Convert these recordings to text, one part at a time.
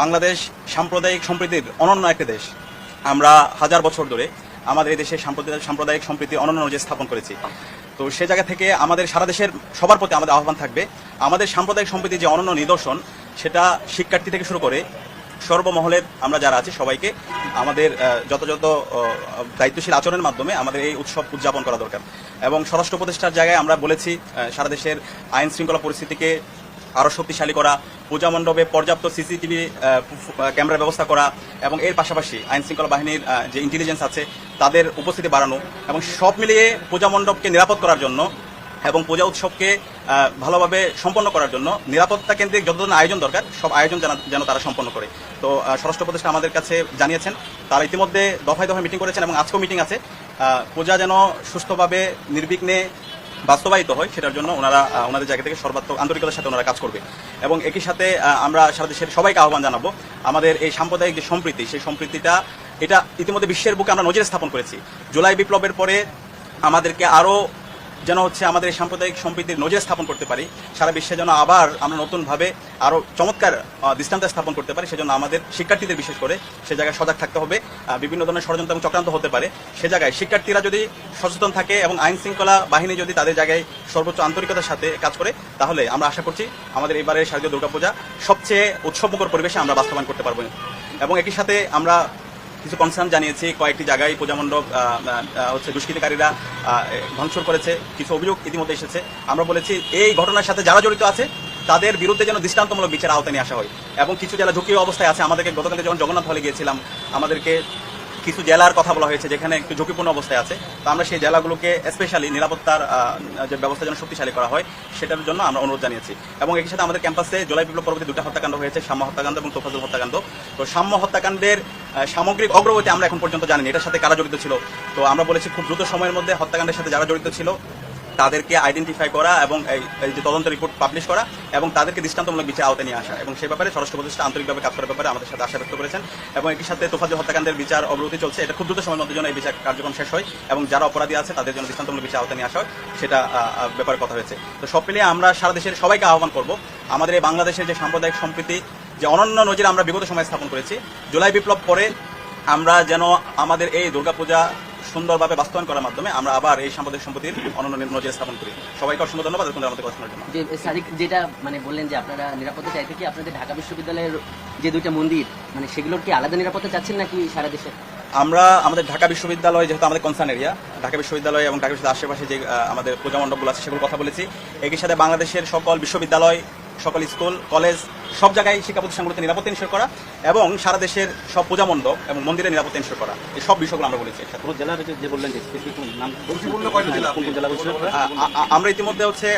বাংলাদেশ সাম্প্রদায়িক সম্প্রীতির অনন্য একটি দেশ। আমরা হাজার বছর ধরে আমাদের এই দেশে সাম্প্রদায়িক সম্প্রীতি অনন্য যে স্থাপন করেছি। তো সে জায়গা থেকে আমাদের সারা দেশের সবার প্রতি আমাদের আহ্বান থাকবে, আমাদের সাম্প্রদায়িক সম্প্রীতির যে অনন্য নিদর্শন, সেটা শিক্ষার্থী থেকে শুরু করে সর্বমহলের আমরা যারা আছি সবাইকে আমাদের যথাযথ দায়িত্বশীল আচরণের মাধ্যমে আমাদের এই উৎসব উদযাপন করা দরকার। এবং স্বরাষ্ট্র উপদেষ্টার জায়গায় আমরা বলেছি সারা দেশের আইন শৃঙ্খলা পরিস্থিতিকে আরও শক্তিশালী করা, পূজা মণ্ডপে পর্যাপ্ত সিসিটিভি ক্যামেরা ব্যবস্থা করা এবং এর পাশাপাশি আইন শৃঙ্খলা বাহিনীর যে ইন্টেলিজেন্স আছে, তাদের উপস্থিতি বাড়ানো এবং সব মিলিয়ে পূজা মণ্ডপকে নিরাপদ করার জন্য এবং পূজা উৎসবকে ভালোভাবে সম্পন্ন করার জন্য নিরাপত্তা কেন্দ্রিক যত ধরনের আয়োজন দরকার, সব আয়োজন যেন- তারা সম্পন্ন করে। তো স্বরাষ্ট্র উপদেষ্টা আমাদের কাছে জানিয়েছেন, তারা ইতিমধ্যে দফায় দফায় মিটিং করেছেন এবং আজকেও মিটিং আছে। পূজা যেন সুস্থভাবে, নির্বিঘ্নে বাস্তবায়িত হয়, সেটার জন্য ওনারা ওনাদের জায়গা থেকে সর্বাত্মক আন্তরিকতার সাথে ওনারা কাজ করবে। এবং একই সাথে আমরা সারা দেশের সবাইকে আহ্বান জানাব, আমাদের এই সাম্প্রদায়িক যে সম্প্রীতি, সেই সম্প্রীতিটা, এটা ইতিমধ্যে বিশ্বের বুকে আমরা নজরে স্থাপন করেছি। জুলাই বিপ্লবের পরে আমাদেরকে আরও যেন হচ্ছে আমাদের এই সাম্প্রদায়িক সম্প্রীতির নজির স্থাপন করতে পারি। সারা বিশ্বে যেন আবার আমরা নতুনভাবে আরও চমৎকার দৃষ্টান্ত স্থাপন করতে পারি। সেজন্য আমাদের শিক্ষার্থীদের বিশেষ করে সে জায়গায় সজাগ থাকতে হবে। বিভিন্ন ধরনের ষড়যন্ত্র এবং চক্রান্ত হতে পারে। সে জায়গায় শিক্ষার্থীরা যদি সচেতন থাকে এবং আইন শৃঙ্খলা বাহিনী যদি তাদের জায়গায় সর্বোচ্চ আন্তরিকতার সাথে কাজ করে, তাহলে আমরা আশা করছি আমাদের এবারের শারদীয় দুর্গাপূজা সবচেয়ে উৎসবমুখর পরিবেশে আমরা বাস্তবায়ন করতে পারব। এবং একই সাথে আমরা কিছু কনসার্ন জানিয়েছি, কয়েকটি জায়গায় পূজা মণ্ডপ হচ্ছে দুষ্কৃতিকারীরা ভাঙচুর করেছে, কিছু অভিযোগ ইতিমধ্যে এসেছে। আমরা বলেছি, এই ঘটনার সাথে যারা জড়িত আছে, তাদের বিরুদ্ধে যেন দৃষ্টান্তমূলক বিচার আওতায় নিয়ে আসা হয়। এবং কিছু যারা ঝুঁকি অবস্থায় আছে। আমাদেরকে গতকালকে যখন জগন্নাথ হলে গিয়েছিলাম, আমাদেরকে কিছু জেলার কথা বলা হয়েছে, যেখানে একটু ঝুঁকিপূর্ণ অবস্থায় আছে। তো আমরা সেই জেলাগুলোকে স্পেশালি নিরাপত্তার যে ব্যবস্থা যেন শক্তিশালী করা হয়, সেটার জন্য আমরা অনুরোধ জানিয়েছি। এবং একই সাথে আমাদের ক্যাম্পাসে জুলাই বিপ্লব পরবর্তী দুটা হত্যাকাণ্ড হয়েছে, সাম্য হত্যাকাণ্ড এবং তোফাজুল হত্যাকাণ্ড। তো সাম্য হত্যাকাণ্ডের সামগ্রিক অগ্রগতি আমরা এখন পর্যন্ত জানিনি, এটার সাথে কারা জড়িত ছিল? তো আমরা বলেছি খুব দ্রুত সময়ের মধ্যে হত্যাকাণ্ডের সাথে যারা জড়িত ছিল তাদেরকে আইডেন্টিফাই করা এবং এই যে তদন্ত রিপোর্ট পাবলিশ করা এবং তাদেরকে দৃষ্টান্তমূলক বিচার আওতায় নিয়ে আসা এবং সেই ব্যাপারে স্বরাষ্ট্র উপদেষ্টা আন্তরিকভাবে কাজ করার ব্যাপারে আমাদের সাথে আশা ব্যক্ত করেছেন এবং একই সাথে তোফাজুল হত্যাকাণ্ডের বিচার অগ্রগতি চলছে। এটা খুব দ্রুত সময়ের মধ্যে যেন এই বিচার কার্যক্রম শেষ হয় এবং যারা অপরাধী আছে তাদের জন্য দৃষ্টান্তমূলক বিচার আওতায় নিয়ে আসা হয়, সেটা ব্যাপারে কথা হয়েছে। তো সব মিলিয়ে আমরা সারা দেশের সবাইকে আহ্বান করব, আমাদের এই বাংলাদেশের যে সাম্প্রদায়িক সম্প্রীতি, যে অনন্য নজির আমরা বিগত সময় স্থাপন করেছি, জুলাই বিপ্লব পরে আমরা যেন আমাদের এই দুর্গাপূজা সুন্দরভাবে বাস্তবায়ন করার মাধ্যমে আমরা আবার এই সাম্প্রদায়িক সম্পত্তির অনন্য নজির স্থাপন করি। সবাইকে অসংখ্য ধন্যবাদ এতক্ষণ আমাদের কথা শোনার জন্য। যেটা মানে বললেন যে আপনারা নিরাপত্তা চাইতে কি আপনাদের ঢাকা বিশ্ববিদ্যালয়ের যে দুইটা মন্দির মানে সেগুলোর কি আলাদা নিরাপত্তা চাচ্ছেন নাকি সারা দেশে? আমরা আমাদের ঢাকা বিশ্ববিদ্যালয় যেহেতু আমাদের কনসার্ন এরিয়া ঢাকা বিশ্ববিদ্যালয় এবং ঢাকা বিশ্ববিদ্যালয়ের আশেপাশে যে আমাদের পূজা মণ্ডপগুলো আছে সেগুলো কথা বলেছি। একই সাথে বাংলাদেশের সকল বিশ্ববিদ্যালয় সকল স্কুল কলেজ সব জায়গায় শিক্ষা প্রতিষ্ঠানগুলোতে নিরাপত্তা নিশ্চয় করা এবং সারা দেশের সব পূজা মণ্ডপ এবং মন্দিরে নিরাপত্তা নিশ্চয় করা। এই সব বিষয়গুলো আমরা বলেছি জেলার যে বললেন যে আমরা ইতিমধ্যে হচ্ছে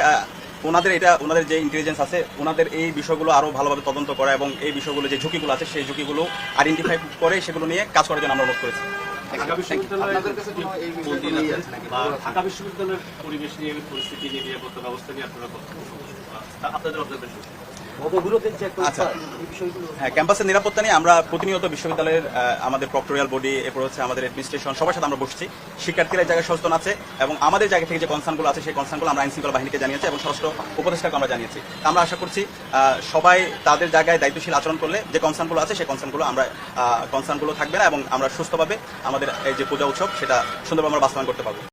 ওনাদের এটা ওনাদের যে ইন্টেলিজেন্স আছে ওনাদের এই বিষয়গুলো আরও ভালোভাবে তদন্ত করা এবং এই বিষয়গুলো যে ঝুঁকিগুলো আছে সেই ঝুঁকিগুলো আইডেন্টিফাই করে সেগুলো নিয়ে কাজ করার জন্য আমরা অনুরোধ করেছি। ঢাকা বিশ্ববিদ্যালয়ের ঢাকা বিশ্ববিদ্যালয়ের পরিবেশ নিয়ে পরিস্থিতি নিয়ে নিরাপত্তা ব্যবস্থা নিয়ে আপনারা কথা। আপনাদের অবজারভেশন আচ্ছা। হ্যাঁ ক্যাম্পাসের নিরাপত্তা নিয়ে আমরা প্রতিনিয়ত বিশ্ববিদ্যালয়ের আমাদের প্রক্টোরিয়াল বডি এরপর হচ্ছে আমাদের অ্যাডমিনিস্ট্রেশন সবার সাথে আমরা বসছি। শিক্ষার্থীরা জায়গায় সচেতন আছে এবং আমাদের জায়গা থেকে যে কনসার্নগুলো আছে সেই কনসার্নগুলো আমরা আইন শৃঙ্খলা বাহিনীকে জানিয়েছি এবং স্বরাষ্ট্র উপদেষ্টাকে আমরা জানিয়েছি। আমরা আশা করছি আহ, সবাই তাদের জায়গায় দায়িত্বশীল আচরণ করলে যে কনসার্নগুলো আছে সেই কনসার্নগুলো আমরা কনসার্নগুলো থাকবে না এবং আমরা সুস্থভাবে আমাদের এই যে পূজা উৎসব সেটা সুন্দরভাবে আমরা বাস্তবায়ন করতে পারব।